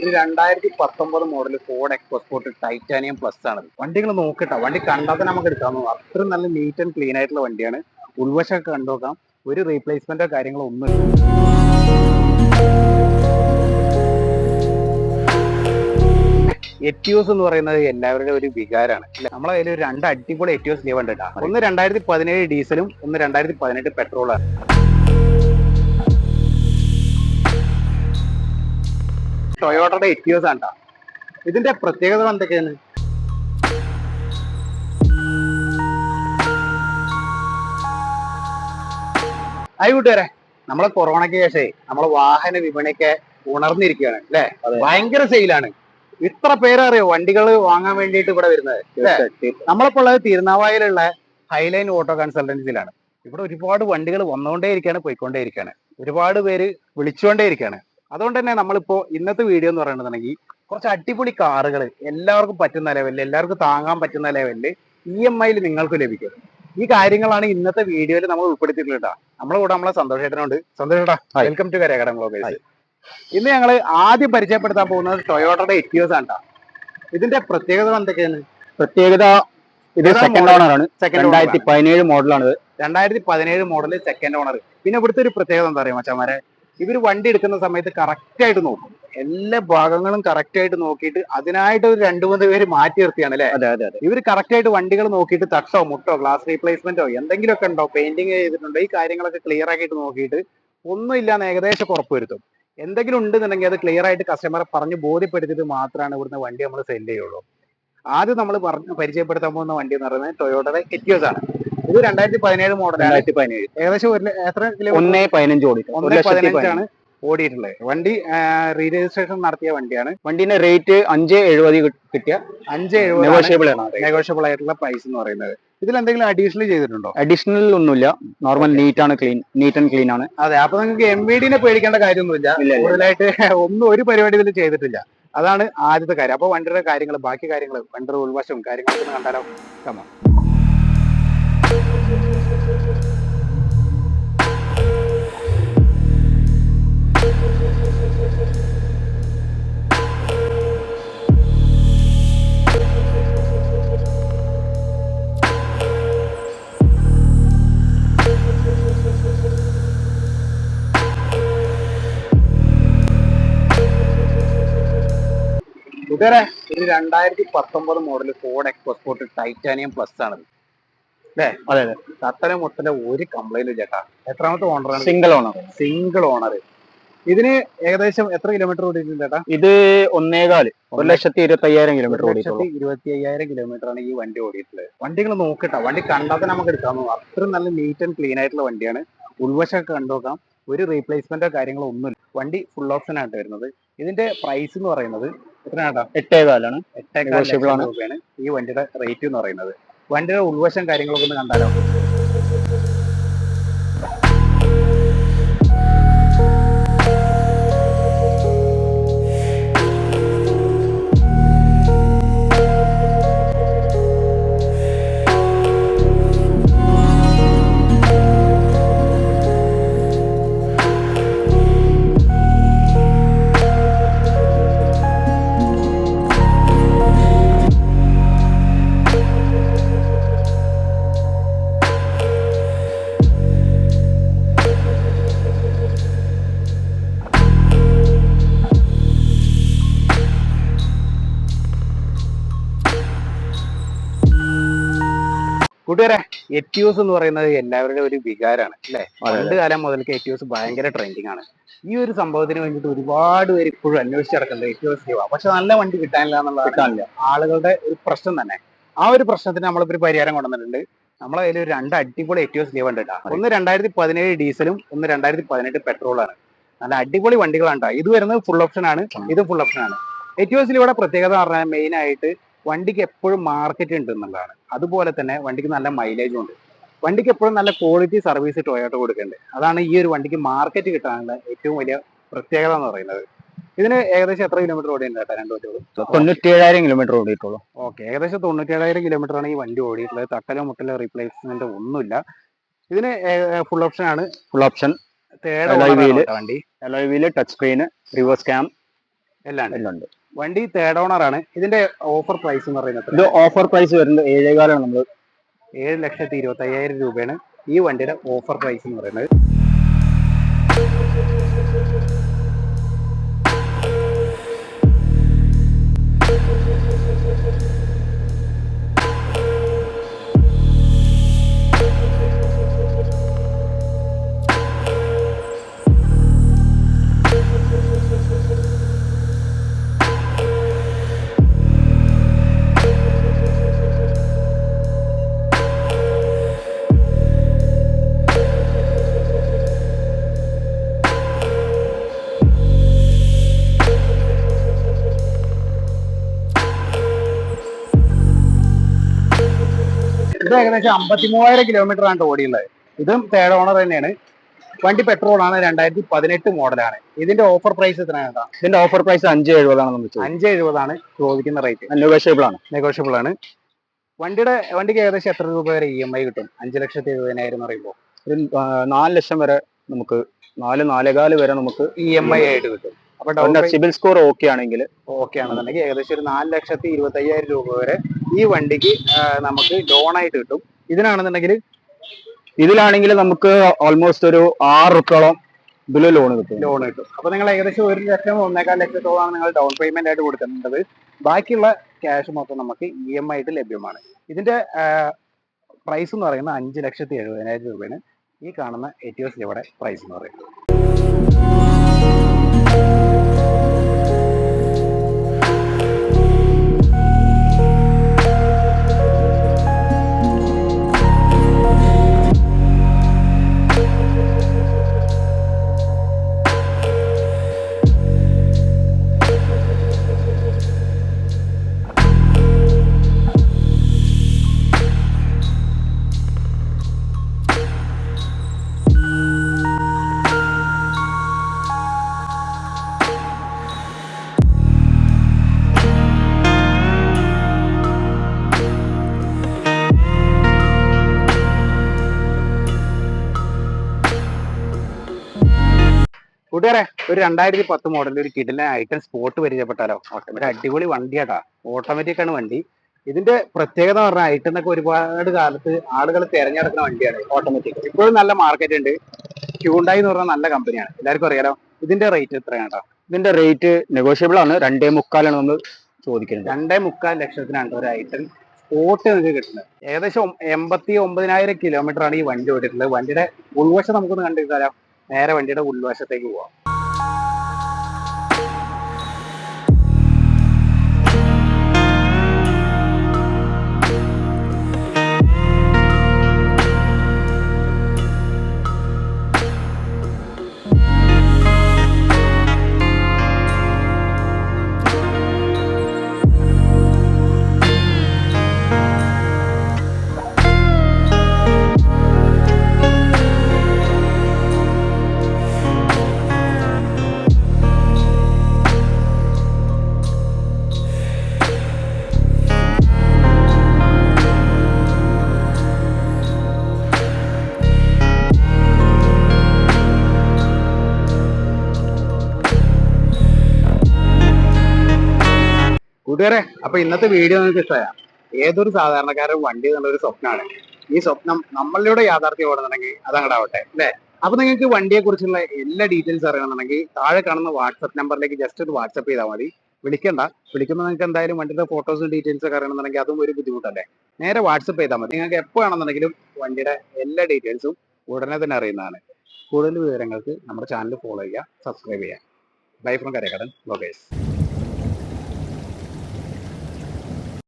ഒരു രണ്ടായിരത്തി പത്തൊമ്പത് model Ford export titanium plus ആണ്. വണ്ടികൾ നോക്കട്ടെ. വണ്ടി കണ്ടാൽ തന്നെ നമുക്ക് എടുക്കാൻ അത്രയും നല്ല നീറ്റ് ആൻഡ് ക്ലീൻ ആയിട്ടുള്ള വണ്ടിയാണ്. ഉൾവശമൊക്കെ കണ്ടുനോക്കാം ഒരു റീപ്ലേസ്മെന്റോ കാര്യങ്ങളോ ഒന്നുമില്ല എറ്റിയോസ് എന്ന് പറയുന്നത് എല്ലാവരുടെയും ഒരു വികാരമാണ്. നമ്മളെ കയ്യിൽ ഒരു രണ്ട് അടിപൊളി എറ്റിയോസ് ലീവ് ഉണ്ട് ഒന്ന് രണ്ടായിരത്തി പതിനേഴ് ഡീസലും ഒന്ന് രണ്ടായിരത്തി പതിനെട്ട് പെട്രോളാണ് ടൊയോട്ടയുടെ എറ്റിയോസ് ആണ്. ഇതിന്റെ പ്രത്യേകത എന്തൊക്കെയാണ്? ആയി കൂട്ടുകാരെ നമ്മളെ കൊറോണയ്ക്ക് ശേഷേ നമ്മളെ വാഹന വിപണിയൊക്കെ ഉണർന്നിരിക്കുകയാണ് അല്ലെ? ഭയങ്കര സെയിലാണ് ഇത്ര പേരറിയോ വണ്ടികൾ വാങ്ങാൻ വേണ്ടിയിട്ട് ഇവിടെ വരുന്നത് ല്ലേ? നമ്മളിപ്പോൾ ഉള്ളത് തിരുനാവായിലുള്ള ഹൈലൈൻ ഓട്ടോ കൺസൾട്ടൻസിലാണ് ഇവിടെ ഒരുപാട് വണ്ടികൾ വന്നുകൊണ്ടേ ഇരിക്കുകയാണ് പോയിക്കൊണ്ടേ ഇരിക്കുകയാണ് ഒരുപാട് പേര് വിളിച്ചുകൊണ്ടേ ഇരിക്കുകയാണ് അതുകൊണ്ട് തന്നെ നമ്മളിപ്പോ ഇന്നത്തെ വീഡിയോ എന്ന് പറയുന്നുണ്ടെങ്കിൽ കുറച്ച് അടിപൊളി കാറുകൾ എല്ലാവർക്കും പറ്റുന്ന ലെവലിൽ എല്ലാവർക്കും താങ്ങാൻ പറ്റുന്ന ലെവലിൽ ഇ എം ഐയിൽ നിങ്ങൾക്ക് ലഭിക്കും. ഈ കാര്യങ്ങളാണ് ഇന്നത്തെ വീഡിയോയിൽ നമ്മൾ ഉൾപ്പെടുത്തിയിട്ടുള്ളത് ട്ടോ. നമ്മളെ കൂടെ നമ്മളെ സന്തോഷേട്ടനുണ്ട്. സന്തോഷേട്ടാ വെൽക്കം ടു കരകടം ഗ്ലോബേഴ്സ് ഇന്ന് ഞങ്ങൾ ആദ്യം പരിചയപ്പെടുത്താൻ പോകുന്നത് ടൊയോട്ടയുടെ എറ്റിയോസ് ആണ്. ഇതിന്റെ പ്രത്യേകത എന്തൊക്കെയാണ്? പ്രത്യേകത ഇത് സെക്കൻഡ്? ഓണർ ആണ്. രണ്ടായിരത്തി പതിനേഴ് മോഡലാണ് രണ്ടായിരത്തി പതിനേഴ് മോഡൽ സെക്കൻഡ് ഓണർ പിന്നെ ഇവിടുത്തെ ഒരു പ്രത്യേകത എന്താ പറയുക മച്ചന്മാരെ ഇവർ വണ്ടി എടുക്കുന്ന സമയത്ത് കറക്റ്റ് ആയിട്ട് നോക്കും. എല്ലാ ഭാഗങ്ങളും കറക്റ്റ് ആയിട്ട് നോക്കിയിട്ട് അതിനായിട്ട് ഒരു രണ്ടു മൂന്ന് പേര് മാറ്റി നിർത്തിയാണ് അല്ലെ? അതെ അതെ അതെ. ഇവർ കറക്റ്റ് ആയിട്ട് വണ്ടികൾ നോക്കിയിട്ട് തട്ടോ മുട്ടോ ഗ്ലാസ് റീപ്ലേസ്മെന്റോ എന്തെങ്കിലുമൊക്കെ ഉണ്ടോ? പെയിന്റിങ് ചെയ്തിട്ടുണ്ടോ? ഈ കാര്യങ്ങളൊക്കെ ക്ലിയർ ആക്കിയിട്ട് നോക്കിയിട്ട് ഒന്നും ഇല്ലാന്ന് ഏകദേശം ഉറപ്പ് വരുത്തും എന്തെങ്കിലും ഉണ്ടെന്നുണ്ടെങ്കിൽ അത് ക്ലിയർ ആയിട്ട് കസ്റ്റമറെ പറഞ്ഞ് ബോധ്യപ്പെടുത്തിയിട്ട് മാത്രമാണ് ഇവിടുന്ന് വണ്ടി നമ്മൾ സെൽ ചെയ്യുള്ളൂ. ആദ്യം നമ്മൾ പറഞ്ഞ് പരിചയപ്പെടുത്താൻ പോകുന്ന വണ്ടി എന്ന് പറയുന്നത് ടൊയോട്ടയുടെ എറ്റിയോസ് ആണ്. ഇത് രണ്ടായിരത്തി പതിനേഴ് മോഡലാണ് രണ്ടായിരത്തി പതിനേഴ് ഏകദേശം ഒരു എത്ര ഒന്നേ പതിനഞ്ച് ഓടിക്കും ഒന്നേ പതിനഞ്ചാണ് ഓടിയിട്ടുള്ളത്. വണ്ടി റീ രജിസ്ട്രേഷൻ നടത്തിയ വണ്ടിയാണ്. വണ്ടിന്റെ റേറ്റ് അഞ്ച് എഴുപത് കിട്ടിയ അഞ്ച് എഴുപത് നെഗോഷ്യബിൾ ആണ് നെഗോഷ്യബിൾ ആയിട്ടുള്ള പ്രൈസ് എന്ന് പറയുന്നത്. ഇതിൽ എന്തെങ്കിലും അഡീഷണൽ ചെയ്തിട്ടുണ്ടോ? അഡീഷണൽ ഒന്നുമില്ല. നോർമൽ നീറ്റ് ആണ് ക്ലീൻ നീറ്റ് ആൻഡ് ക്ലീൻ ആണ്. അതെ അപ്പൊ നിങ്ങൾക്ക് എം വി ഡിനെ പേടിക്കേണ്ട കാര്യമൊന്നുമില്ല. കൂടുതലായിട്ട് ഒന്നും ഒരു പരിപാടി ഇതിൽ ചെയ്തിട്ടില്ല. അതാണ് ആദ്യത്തെ കാര്യം. അപ്പൊ വണ്ടിയുടെ കാര്യങ്ങൾ ബാക്കി കാര്യങ്ങൾ വണ്ടിയുടെ ഉൾവശവും കാര്യങ്ങളൊക്കെ കണ്ടാലോ? കമാ കൂട്ടുകാരെ ഒരു രണ്ടായിരത്തി പത്തൊമ്പത് model Ford export titanium plus ആണ് അല്ലേ? അതെ അതെ. തത്തല മുത്തല ഒരു കംപ്ലൈന്റ് ചേട്ടാ എത്രാമത്തെ ഓണറാണ് സിംഗിൾ ഓണർ സിംഗിൾ ഓണർ ഇതിന് ഏകദേശം എത്ര കിലോമീറ്റർ ഓടിയിട്ടുണ്ട് ചേട്ടാ ഇത് ഒന്നേകാൽ. ഒരു ലക്ഷത്തി ഇരുപത്തി അയ്യായിരം കിലോമീറ്റർ ലക്ഷത്തി ഇരുപത്തി അയ്യായിരം കിലോമീറ്റർ ആണ് ഈ വണ്ടി ഓടിയിട്ടുള്ളത്. വണ്ടികൾ നോക്കട്ടെ വണ്ടി കണ്ടാൽ നമുക്ക് എടുക്കാൻ അത്രയും നല്ല നീറ്റ് ആൻഡ് ക്ലീൻ ആയിട്ടുള്ള വണ്ടിയാണ്. ഉൾവശമൊക്കെ കണ്ടുനോക്കാം ഒരു റീപ്ലേസ്മെന്റോ കാര്യങ്ങളോ ഒന്നുമില്ല. വണ്ടി ഫുൾ ഓപ്ഷൻ ആയിട്ട് വരുന്നത്. ഇതിന്റെ പ്രൈസ് എന്ന് പറയുന്നത് എട്ടേകാലാണ്. എട്ടേകാലാണ് രൂപയാണ് ഈ വണ്ടിയുടെ റേറ്റ് എന്ന് പറയുന്നത്. വണ്ടിയുടെ ഉൾവശം കാര്യങ്ങളൊക്കെ ഒന്ന് കണ്ടാലോ? കൂട്ടുകാരെ എറ്റിയോസ് എന്ന് പറയുന്നത് എല്ലാവരുടെയും ഒരു വികാരമാണ് അല്ലെ? രണ്ട് പണ്ട് കാലം മുതൽക്ക് എറ്റിയോസ് ഭയങ്കര ട്രെൻഡിങ് ആണ്. ഈ ഒരു സംഭവത്തിന് വേണ്ടിയിട്ട് ഒരുപാട് പേര് ഇപ്പോഴും അന്വേഷിച്ച് നടക്കുന്നത് എറ്റിയോസ് പക്ഷെ നല്ല വണ്ടി കിട്ടാനില്ല എന്നുള്ളതാണ് ആളുകളുടെ ഒരു പ്രശ്നം തന്നെ. ആ ഒരു പ്രശ്നത്തിന് നമ്മളിപ്പോ ഒരു പരിഹാരം കൊണ്ടുവന്നിട്ടുണ്ട്. നമ്മളെ കയ്യിൽ ഒരു രണ്ട് അടിപൊളി എറ്റിയോസ് ലീവ് ഉണ്ട് ഒന്ന് രണ്ടായിരത്തി പതിനേഴ് ഡീസലും ഒന്ന് രണ്ടായിരത്തി പതിനെട്ട് പെട്രോളാണ് നല്ല അടിപൊളി വണ്ടികളാണ്. ഇത് വരുന്നത് ഫുൾ ഓപ്ഷൻ ആണ്. ഇത് ഫുൾ ഓപ്ഷൻ ആണ്. എറ്റിയോസിൽ ഇവിടെ പ്രത്യേകത പറഞ്ഞാൽ മെയിൻ ആയിട്ട് വണ്ടിക്ക് എപ്പോഴും മാർക്കറ്റ് ഉണ്ട് എന്നുള്ളതാണ് അതുപോലെ തന്നെ വണ്ടിക്ക് നല്ല മൈലേജും ഉണ്ട്. വണ്ടിക്ക് എപ്പോഴും നല്ല ക്വാളിറ്റി സർവീസ് ടൊയോട്ട കൊടുക്കുന്നുണ്ട്. അതാണ് ഈ ഒരു വണ്ടിക്ക് മാർക്കറ്റ് കിട്ടാനുള്ള ഏറ്റവും വലിയ പ്രത്യേകത എന്ന് പറയുന്നത്. ഇതിന് ഏകദേശം എത്ര കിലോമീറ്റർ ഓടിയുണ്ട് കേട്ടോ? രണ്ട് വണ്ടികളും തൊണ്ണൂറ്റേഴായിരം കിലോമീറ്റർ ഓടിയിട്ടുള്ളൂ. ഓക്കെ ഏകദേശം തൊണ്ണൂറ്റേഴായിരം കിലോമീറ്റർ ആണ് ഈ വണ്ടി ഓടിയിട്ടുള്ളത്. തട്ടലോ മുട്ടലോ റീപ്ലേസ്മെന്റ് ഒന്നുമില്ല. ഇതിന് ഫുൾ ഓപ്ഷൻ ആണ്. ഫുൾ ഓപ്ഷൻ തേർഡ് വണ്ടി. Alloy wheel touch screen reverse cam എല്ലാം എല്ലാം ഉണ്ട്. വണ്ടി തേർഡ് ഓണർ ആണ്. ഇതിന്റെ ഓഫർ പ്രൈസ് എന്ന് പറയുന്നത്? ഇത് ഓഫർ പ്രൈസ് വരുന്നത് ഏഴേകാലാണ് നമ്മൾ ഏഴ് ലക്ഷത്തി ഇരുപത്തി അയ്യായിരം രൂപയാണ് ഈ വണ്ടിയുടെ ഓഫർ പ്രൈസ് എന്ന് പറയുന്നത്. ഇത് ഏകദേശം അമ്പത്തി മൂവായിരം കിലോമീറ്റർ ആണ് ഓടിയുള്ളത്. ഇതും തേർഡ് ഓണർ തന്നെയാണ്. വണ്ടി പെട്രോൾ ആണ് രണ്ടായിരത്തി പതിനെട്ട് മോഡലാണ് ഇതിന്റെ ഓഫർ പ്രൈസ് എത്രയാണ് ഇതിന്റെ ഓഫർ പ്രൈസ് അഞ്ച് എഴുപതാണ് അഞ്ച് എഴുപതാണ് ചോദിക്കുന്ന റേറ്റ് നെഗോഷ്യബിൾ ആണ്. നെഗോഷ്യബിൾ ആണ്. വണ്ടിയുടെ വണ്ടിക്ക് ഏകദേശം എത്ര രൂപ വരെ ഇ എം ഐ കിട്ടും? അഞ്ച് ലക്ഷത്തി എഴുപതിനായിരം എന്ന് പറയുമ്പോൾ ഒരു നാല് ലക്ഷം വരെ നമുക്ക് നാല് നാലേകാൽ വരെ നമുക്ക് ഇ എം ഐ ആയിട്ട് കിട്ടും. അപ്പൊ സിബിൽ സ്കോർ ഓക്കെ ആണെങ്കിൽ ഓക്കെ ആണെന്നുണ്ടെങ്കിൽ ഏകദേശം ഒരു നാല് ലക്ഷത്തി ഇരുപത്തി അയ്യായിരം രൂപ വരെ ഈ വണ്ടിക്ക് നമുക്ക് ലോൺ ആയിട്ട് കിട്ടും. ഇതിനാണെന്നുണ്ടെങ്കിൽ ഇതിലാണെങ്കിൽ നമുക്ക് ഓൾമോസ്റ്റ് ഒരു ആറ് റുപ്യോളം ഇതിൽ ലോൺ കിട്ടും. ലോൺ കിട്ടും. അപ്പൊ നിങ്ങൾ ഏകദേശം ഒരു ലക്ഷം ഒന്നേക്കാൽ ലക്ഷത്തോളമാണ് നിങ്ങൾ ഡൗൺ പേയ്മെന്റ് ആയിട്ട് കൊടുക്കേണ്ടത് ബാക്കിയുള്ള ക്യാഷ് മൊത്തം നമുക്ക് ഇ എം ഐ ആയിട്ട് ലഭ്യമാണ്. ഇതിന്റെ പ്രൈസ് എന്ന് പറയുന്നത് അഞ്ച് ലക്ഷത്തി എഴുപതിനായിരം രൂപയാണ്. ഈ കാണുന്ന എറ്റിയോസ് ഇവിടെ പ്രൈസ് എന്ന് പറയുന്നത്. കൂട്ടുകാരെ ഒരു രണ്ടായിരത്തി പത്ത് മോഡലിൽ ഒരു കിടിലൻ ഐറ്റം സ്പോട്ട് പരിചയപ്പെട്ടാലോ ഒരു അടിപൊളി വണ്ടിയാട്ടാ. ഓട്ടോമാറ്റിക് ആണ് വണ്ടി. ഇതിന്റെ പ്രത്യേകത എന്ന് പറഞ്ഞാൽ ഐറ്റം എന്നൊക്കെ ഒരുപാട് കാലത്ത് ആളുകൾ തിരഞ്ഞെടുക്കുന്ന വണ്ടിയാണ് ഓട്ടോമാറ്റിക് ഇപ്പോഴും നല്ല മാർക്കറ്റ് ഉണ്ട്. ഹ്യൂണ്ടായി എന്ന് പറഞ്ഞാൽ നല്ല കമ്പനിയാണ് എല്ലാവർക്കും അറിയാലോ? ഇതിന്റെ റേറ്റ് എത്രയാണ് കേട്ടോ? ഇതിന്റെ റേറ്റ് നെഗോഷ്യബിൾ ആണ്. രണ്ടേ മുക്കാലാണ് നമ്മൾ ചോദിക്കുന്നത്. രണ്ടേ മുക്കാൽ ലക്ഷത്തിനാണ് ഒരു ഐറ്റം സ്പോട്ട് നിങ്ങൾക്ക് കിട്ടുന്നത്. ഏകദേശം എൺപത്തി ഒമ്പതിനായിരം കിലോമീറ്റർ ആണ് ഈ വണ്ടി ഓടിയിട്ടുള്ളത്. വണ്ടിയുടെ ഉൾവശം നമുക്കൊന്ന് കണ്ടിരുന്നാലോ നേരെ വണ്ടിയുടെ ഉൾവശത്തേക്ക് പോവാം. കൂട്ടുകാരെ അപ്പൊ ഇന്നത്തെ വീഡിയോ നിങ്ങൾക്ക് ഇഷ്ടമായ ഏതൊരു സാധാരണക്കാരൻ വണ്ടി എന്നുള്ള ഒരു സ്വപ്നമാണ് ഈ സ്വപ്നം നമ്മളിലൂടെ യാഥാർത്ഥ്യമാണെന്നുണ്ടെങ്കിൽ അതങ്ങടാവട്ടെ അല്ലേ? അപ്പൊ നിങ്ങൾക്ക് വണ്ടിയെ കുറിച്ചുള്ള എല്ലാ ഡീറ്റെയിൽസ് അറിയണമെന്നുണ്ടെങ്കിൽ താഴെ കാണുന്ന വാട്സപ്പ് നമ്പറിലേക്ക് ജസ്റ്റ് ഒരു വാട്സപ്പ് ചെയ്താൽ മതി. വിളിക്കണ്ട. വിളിക്കുമ്പോൾ നിങ്ങൾക്ക് എന്തായാലും വണ്ടിയുടെ ഫോട്ടോസും ഡീറ്റെയിൽസ് ഒക്കെ അറിയണമെന്നുണ്ടെങ്കിൽ അതും ഒരു ബുദ്ധിമുട്ടല്ലേ? നേരെ വാട്സപ്പ് ചെയ്താൽ മതി. നിങ്ങൾക്ക് എപ്പോൾ ആണെന്നുണ്ടെങ്കിലും വണ്ടിയുടെ എല്ലാ ഡീറ്റെയിൽസും ഉടനെ തന്നെ അറിയുന്നതാണ്. കൂടുതൽ വിവരങ്ങൾക്ക് നമ്മുടെ ചാനൽ ഫോളോ ചെയ്യുക സബ്സ്ക്രൈബ് ചെയ്യുക. ബൈ ഫ്രം കരകടൻ ലോകേഷ്